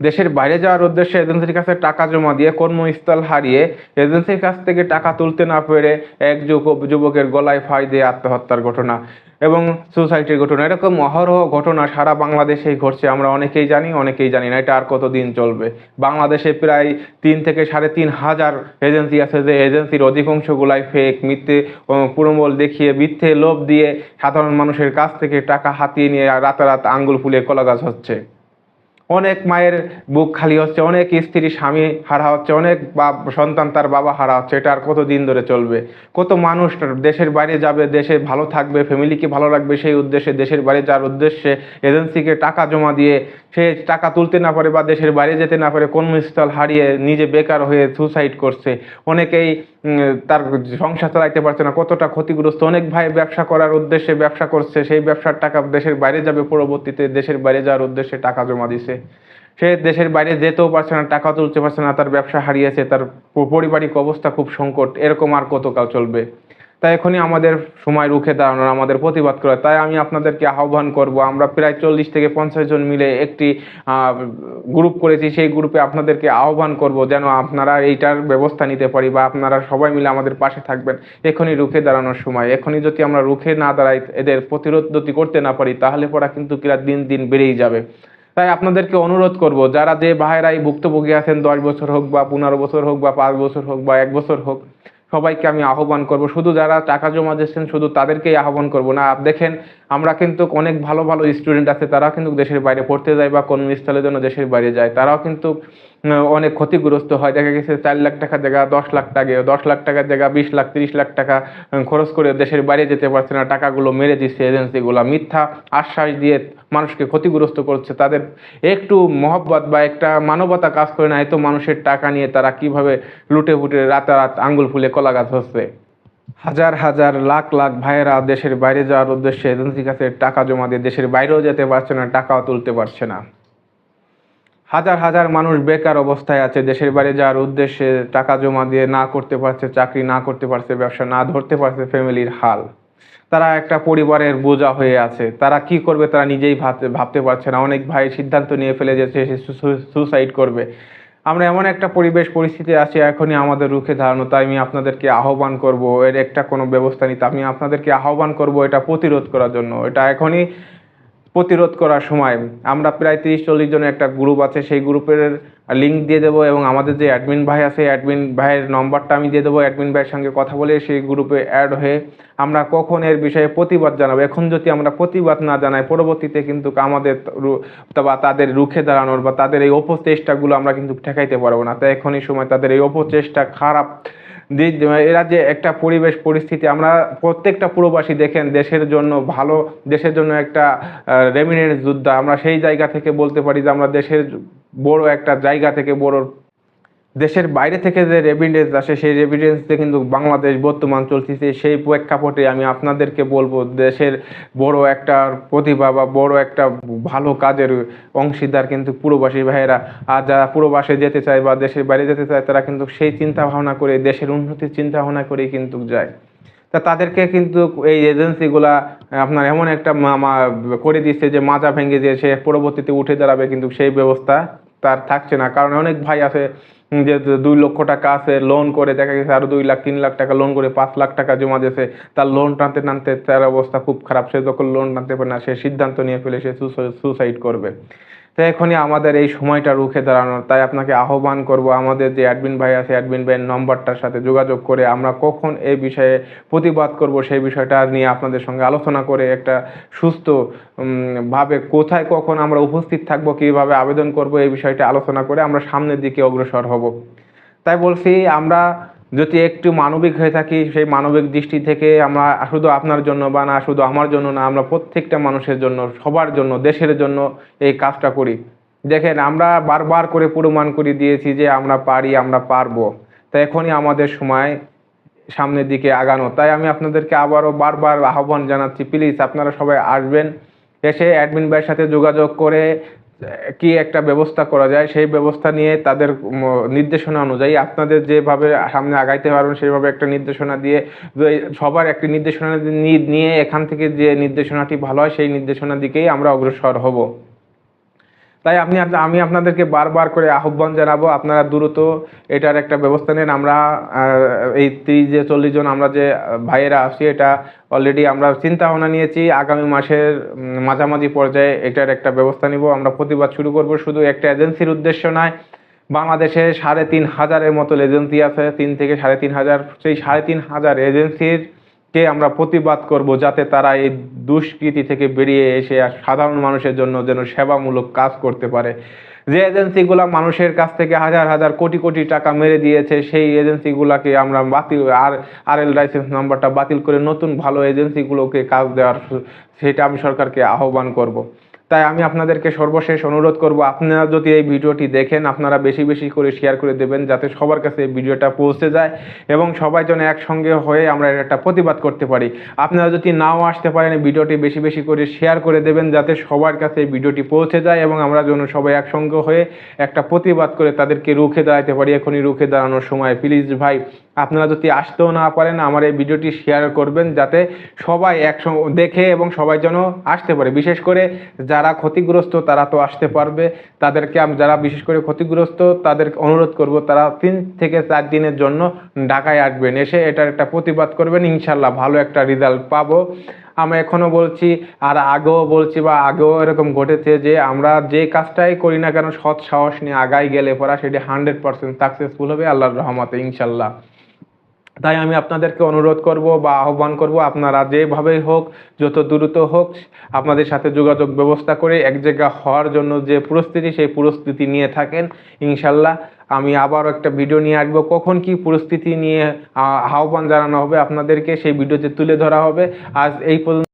দেশের বাইরে যাওয়ার উদ্দেশ্যে এজেন্সির কাছে টাকা জমা দিয়ে কর্মস্থল হারিয়ে এজেন্সির কাছ থেকে টাকা তুলতে না পেরে এক যুবক যুবকের গলায় ফাই দিয়ে আত্মহত্যার ঘটনা এবং সুসাইডের ঘটনা। এরকম অহরহ ঘটনা সারা বাংলাদেশেই ঘটছে। আমরা অনেকেই জানি অনেকেই জানি না এটা আর কতদিন চলবে। বাংলাদেশে প্রায় তিন থেকে সাড়ে তিন হাজার এজেন্সি আছে যে এজেন্সির অধিকাংশগুলাই ফেক মিথ্যে পুরমল দেখিয়ে, মিথ্যে লোভ দিয়ে সাধারণ মানুষের কাছ থেকে টাকা হাতিয়ে নিয়ে রাতারাত আঙ্গুল ফুলিয়ে কলাগাছ হচ্ছে। অনেক মায়ের বুক খালি হচ্ছে, অনেক স্ত্রী স্বামী হারা হচ্ছে, অনেক বাপ, সন্তান তার বাবা হারা হচ্ছে, এটা আর কত দিন ধরে চলবে? কত মানুষ দেশের বাইরে যাবে, দেশে ভালো থাকবে ফ্যামিলিকে ভালো রাখবে সেই উদ্দেশ্যে, দেশের বাইরে যাওয়ার উদ্দেশ্যে এজেন্সিকে টাকা জমা দিয়ে সে টাকা তুলতে না পারে বা দেশের বাইরে যেতে না পারে, কর্মস্থল হারিয়ে নিজে বেকার হয়ে সুসাইড করছে। অনেকেই তার সংসার চালাইতে পারছে না, কতটা ক্ষতিগ্রস্ত। অনেক ভাই ব্যবসা করার উদ্দেশ্যে ব্যবসা করছে, সেই ব্যবসার টাকা দেশের বাইরে যাবে, পরবর্তীতে দেশের বাইরে যাওয়ার উদ্দেশ্যে টাকা জমা দিছে। সে দেশের বাইরে যেতেও পারছে না, টাকা তুলতে পারছে না, তার ব্যবসা হারিয়েছে, তার পারিবারিক অবস্থা খুব সংকট, এরকম আর কতকাল চলবে? তাই এখনই আমাদের সময় রুখে দাঁড়ানোর আমাদের প্রতিবাদ করা, তাই আমি আপনাদেরকে আহ্বান করব, আমরা প্রায় চল্লিশ থেকে পঞ্চাশ জন মিলে একটি গ্রুপ করেছি, সেই গ্রুপে আপনাদেরকে আহ্বান করব যেন আপনারা এইটার ব্যবস্থা নিতে পারি বা আপনারা সবাই মিলে আমাদের পাশে থাকবেন, এখনই রুখে দাঁড়ানোর সময়, এখনই যদি আমরা রুখে না দাঁড়াই, এদের প্রতিরোধ যদি করতে না পারি, তাহলে পড়া কিন্তু কিরা দিন দিন বেড়েই যাবে। তাই আপনাদেরকে অনুরোধ করব, যারা যে ভাইরাই ভুক্তভোগী আছেন, দশ বছর হোক বা পনেরো বছর হোক বা পাঁচ বছর হোক বা এক বছর হোক, সবাইকে আমি আহ্বান করব। শুধু যারা টাকা জমা দিচ্ছেন শুধু তাদেরকেই আহ্বান করব না। দেখেন, আমরা কিন্তু অনেক ভালো ভালো স্টুডেন্ট আছে তারা কিন্তু দেশের বাইরে পড়তে যায় বা কোনো স্থলের জন্য দেশের বাইরে যায়। তারাও কিন্তু অনেক ক্ষতিগ্রস্ত হয়। দেখা গেছে চার লাখ টাকার জায়গা, দশ লাখ টাকা, দশ লাখ টাকার জায়গা, বিশ লাখ, তিরিশ লাখ টাকা খরচ করে দেশের বাইরে যেতে পারছে না। টাকাগুলো মেরে দিচ্ছে এজেন্সিগুলো মিথ্যা আশ্বাস দিয়ে মানুষকে ক্ষতিগ্রস্ত করছে, তাদের একটু মহব্বত বা একটা মানবতা কাজ করে না, এত মানুষের টাকা নিয়ে তারা কীভাবে লুটে ফুটে রাতারাত আঙ্গুল ফুলে কলা গাছ হচ্ছে? হাজার হাজার লাখ লাখ ভাইয়েরা দেশের বাইরে যাওয়ার উদ্দেশ্যে এজেন্সির কাছে টাকা জমা দিয়ে দেশের বাইরেও যেতে পারছে না, টাকাও তুলতে পারছে না। হাজার হাজার মানুষ বেকার অবস্থায় আছে, দেশের বাইরে যাওয়ার উদ্দেশ্যে টাকা জমা দিয়ে না করতে পারছে, চাকরি না করতে পারছে, ব্যবসা না ধরতে পারছে, ফ্যামিলির হাল। তারা একটা পরিবারের বোঝা হয়ে আছে। তারা কি করবে তারা নিজেই ভাবতে ভাবতে পারছে না। অনেক ভাই সিদ্ধান্ত নিয়ে ফেলে যে সে সুসাইড করবে। আমরা এমন একটা পরিবেশ পরিস্থিতি আছি, এখনই আমাদের রুখে দাঁড়ানো। তাই আমি আপনাদেরকে আহ্বান করব। এর একটা কোনো ব্যবস্থা নিতে। আমি আপনাদেরকে আহ্বান করব এটা প্রতিরোধ করার জন্য। এটা এখনই প্রতিরোধ করার সময় আমরা প্রায় তিরিশ চল্লিশ জনের একটা গ্রুপ আছে, সেই গ্রুপের লিঙ্ক দিয়ে দেবো এবং আমাদের যে অ্যাডমিন ভাই আছে অ্যাডমিন ভাইয়ের নম্বরটা আমি দিয়ে দেবো। অ্যাডমিন ভাইয়ের সঙ্গে কথা বলে সেই গ্রুপে অ্যাড হয়ে আমরা কখন এর বিষয়ে প্রতিবাদ জানাব। এখন যদি আমরা প্রতিবাদ না জানাই, পরবর্তীতে কিন্তু আমাদের বা তাদের রুখে দাঁড়ানোর বা তাদের এই অপচেষ্টাগুলো আমরা কিন্তু ঠেকাইতে পারব না। তাই এখনই সময় তাদের এই অপচেষ্টা খারাপ দিক এরা যে একটা পরিবেশ পরিস্থিতি, আমরা প্রত্যেকটা প্রবাসী দেখেন দেশের জন্য ভালো, দেশের জন্য একটা রেমিনেন্স যোদ্ধা, আমরা সেই জায়গা থেকে বলতে পারি যে আমরা দেশের বড় একটা জায়গা থেকে বড়, দেশের বাইরে থেকে যে রেভিডেন্স আসে, সেই রেভিডেন্সে কিন্তু বাংলাদেশ বর্তমান চলতেছে। সেই প্রেক্ষাপটে আমি আপনাদেরকে বলব, দেশের বড় একটা প্রতিভা বা বড় একটা ভালো কাজের অংশীদার কিন্তু পুরোবাসী ভাইয়েরা, আর যারা পুরোবাসে যেতে চায় বা দেশের বাইরে যেতে চায়, তারা কিন্তু সেই চিন্তা ভাবনা করে, দেশের উন্নতির চিন্তা ভাবনা করেই কিন্তু যায়। তা তাদেরকে কিন্তু এই এজেন্সিগুলা আপনার এমন একটা করে দিচ্ছে যে মাজা ভেঙে দিয়ে সে পরবর্তীতে উঠে দাঁড়াবে, কিন্তু সেই ব্যবস্থা তার থাকছে না। কারণ অনেক ভাই আছে যে দুই লক্ষ টাকা আছে লোন করে, দেখা গেছে আরও দুই লাখ, তিন লাখ টাকা লোন করে, পাঁচ লাখ টাকা জমা দিয়েছে। তার লোন টানতে টানতে তার অবস্থা খুব খারাপ। সে যখন লোন টানতে পারে না, সে সিদ্ধান্ত নিয়ে ফেলে, সে সুসাইড করবে। তো এখনই আমাদের এই সময়টা রুখে দাঁড়ানোর তাই আপনাকে আহ্বান করব, আমাদের যে অ্যাডমিন ভাই আছে, অ্যাডমিন ভাইয়ের নম্বরটার সাথে যোগাযোগ করে আমরা কখন এই বিষয়ে প্রতিবাদ করব, সেই বিষয়টা নিয়ে আপনাদের সঙ্গে আলোচনা করে একটা সুস্থ ভাবে কোথায় কখন আমরা উপস্থিত থাকব, কীভাবে আবেদন করব, এই বিষয়টা আলোচনা করে আমরা সামনের দিকে অগ্রসর হব। তাই বলছি, আমরা যদি একটু মানবিক হয়ে থাকি, সেই মানবিক দৃষ্টি থেকে আমরা শুধু আপনার জন্য বা না, শুধু আমার জন্য না, আমরা প্রত্যেকটা মানুষের জন্য, সবার জন্য, দেশের জন্য এই কাজটা করি। দেখেন, আমরা বারবার করে প্রমাণ করে দিয়েছি যে আমরা পারি, আমরা পারব। তাই এখনই আমাদের সময় সামনের দিকে আগানো। তাই আমি আপনাদেরকে আবারও বারবার আহ্বান জানাচ্ছি, প্লিজ আপনারা সবাই আসবেন, এসে অ্যাডমিন ভাইয়ের সাথে যোগাযোগ করে কি একটা ব্যবস্থা করা যায়, সেই ব্যবস্থা নিয়ে তাদের নির্দেশনা অনুযায়ী আপনাদের যেভাবে সামনে আগাইতে পারবেন, সেইভাবে একটা নির্দেশনা দিয়ে সবার একটি নির্দেশনা নিয়ে এখান থেকে যে নির্দেশনাটি ভালো হয়, সেই নির্দেশনার দিকেই আমরা অগ্রসর হব। তাই আপনি আমি আপনাদেরকে বারবার করে আহ্বান জানাব, আপনারা দ্রুত এটার একটা ব্যবস্থা নেন। আমরা এই তিরিশ যে চল্লিশ জন আমরা যে ভাইয়েরা আছি, এটা অলরেডি আমরা চিন্তা ভাবনা নিয়েছি। আগামী মাসের মাঝামাঝি পর্যায়ে এটার একটা ব্যবস্থা নিব। আমরা প্রতিবাদ শুরু করব। শুধু একটা এজেন্সির উদ্দেশ্য নয়, বাংলাদেশে সাড়ে তিন হাজারের মতো এজেন্সি আছে। তিন থেকে সাড়ে তিন হাজার, সেই সাড়ে তিন হাজার এজেন্সির কে আমরা প্রতিবাদ করব যাতে তারা এই দুষ্কৃতি থেকে বেরিয়ে এসে সাধারণ মানুষের জন্য যেন সেবামূলক কাজ করতে পারে। যে এজেন্সিগুলো মানুষের কাছ থেকে হাজার হাজার কোটি কোটি টাকা মেরে দিয়েছে, সেই এজেন্সিগুলোকে আমরা বাতিল, আর আর এল লাইসেন্স নাম্বারটা বাতিল করে নতুন ভালো এজেন্সিগুলোকে কাজ দেওয়ার, সেটা আমি সরকারকে আহ্বান করব। তাই আমি আপনাদেরকে সর্বশেষ অনুরোধ করব, আপনারা যদি এই ভিডিওটি দেখেন, আপনারা বেশি বেশি করে শেয়ার করে দেবেন যাতে সবার কাছে এই ভিডিওটা পৌঁছে যায় এবং সবাই যেন একসঙ্গে হয়ে আমরা একটা প্রতিবাদ করতে পারি। আপনারা যদি নাও আসতে পারেন ভিডিওটি বেশি বেশি করে শেয়ার করে দেবেন যাতে সবার কাছে এই ভিডিওটি পৌঁছে যায় এবং আমরা যেন সবাই একসঙ্গে হয়ে একটা প্রতিবাদ করে তাদেরকে রুখে দাঁড়াতে পারি। এখনই রুখে দাঁড়ানোর সময়। প্লিজ ভাই আপনারা যদি আসতেও না পারেন, আমার এই ভিডিওটি শেয়ার করবেন যাতে সবাই একসঙ্গে দেখে এবং সবাই যেন আসতে পারে। বিশেষ করে যারা ক্ষতিগ্রস্ত, তারা তো আসতে পারবে। তাদেরকে আমি যারা বিশেষ করে ক্ষতিগ্রস্ত, তাদের অনুরোধ করব, তারা তিন থেকে চার দিনের জন্য ঢাকায় আসবেন। এসে এটার একটা প্রতিবাদ করবেন ইনশাল্লাহ ভালো একটা রেজাল্ট পাবো। আমরা এখনও বলছি, আর আগেও বলছি বা আগেও এরকম ঘটেছে যে আমরা যে কাজটাই করি না কেন, সৎ সাহস নিয়ে আগাই গেলে পড়া সেটি হান্ড্রেড পার্সেন্ট সাকসেসফুল হবে। আল্লাহর রহমতে ইনশাল্লাহ তাই আমি আপনাদেরকে অনুরোধ করব বা আহ্বান করব, আপনারা যেভাবেই হোক, যত দ্রুত হোক, আপনাদের সাথে যোগাযোগ ব্যবস্থা করে এক জায়গা হওয়ার জন্য যে পরিস্থিতি সেই পরিস্থিতি নিয়ে থাকেন। ইনশাল্লাহ আমি আবার একটা ভিডিও নিয়ে আসব। কখন কি পরিস্থিতি নিয়ে আহ্বান জানানো হবে আপনাদেরকে, সেই ভিডিওতে তুলে ধরা হবে। আজ এই পর্যন্ত।